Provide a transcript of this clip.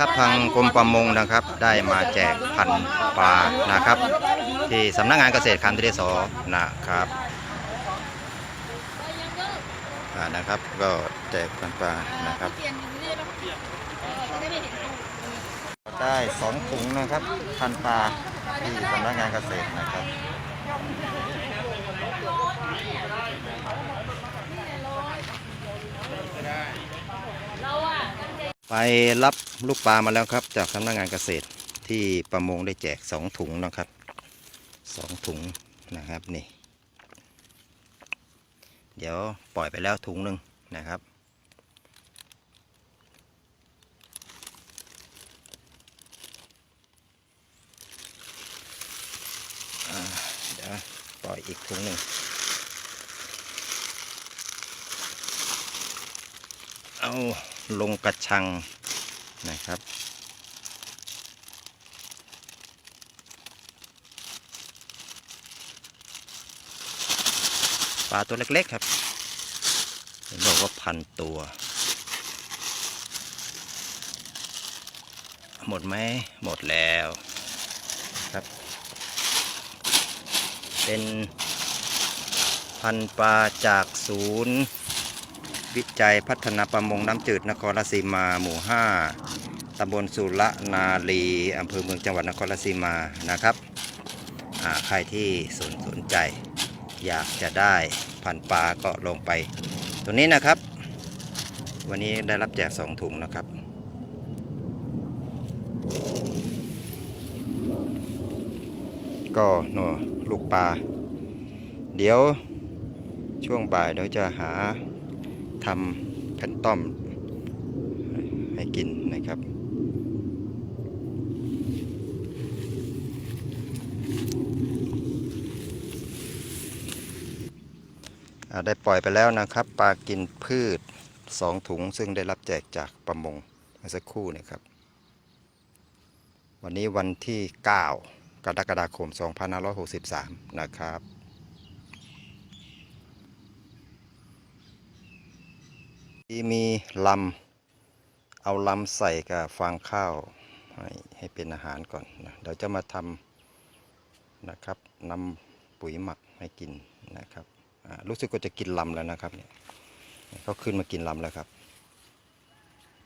นะครับ ทางกรมประมงนะครับ ได้มาแจกพันธุ์ปลานะครับ ที่สำนักงานเกษตรคันทรีสอนะครับนะครับ ก็แจกพันธุ์ปลานะครับได้สองถุงนะครับพันธุ์ปลาที่สำนักงานเกษตรนะครับ ไปรับลูกปลามาแล้วครับ จากสำนักงานเกษตรที่ประมงได้แจกสองถุงนะครับสองถุงนะครับนี่ เดี๋ยวปล่อยไปแล้วถุงหนึ่งนะครับ เดี๋ยวปล่อยอีกถุงหนึ่งเอา ลงกระชังนะครับ ปลาตัวเล็กๆครับเห็นบอกว่าพันตัว หมดไหมหมดแล้วครับ เป็นพันปลาจากศูนย์ วิจัยพัฒนาประมงน้ำจืดนครราชสีมาหมู่ 5ตำบลสุรนารีอำเภอเมืองจังหวัดนครราชสีมานะครับใครที่สนสนใจ อยากจะได้พันปลาก็ลงไปตัวนี้นะครับ วันนี้ได้รับแจกสองถุงนะครับก็หนอลูกปลา เดี๋ยวช่วงบ่ายเดี๋ยวจะหา ทำแผ่นต้อมให้กินนะครับ ได้ปล่อยไปแล้วนะครับ ปลากินพืชสองถุงซึ่งได้รับแจกจากประมงเมื่อสักครู่นะครับ วันนี้วันที่ 9 กรกฎาคม 2563 นะครับ ที่มีลำเอาลำใส่กับฟางข้าวให้ให้เป็นอาหารก่อนนะเดี๋ยวจะมาทำนะครับนำปุ๋ยหมักให้กินนะครับรู้สึกก็จะกินลำแล้วนะครับเนี่ยเขาขึ้นมากินลำแล้วครับ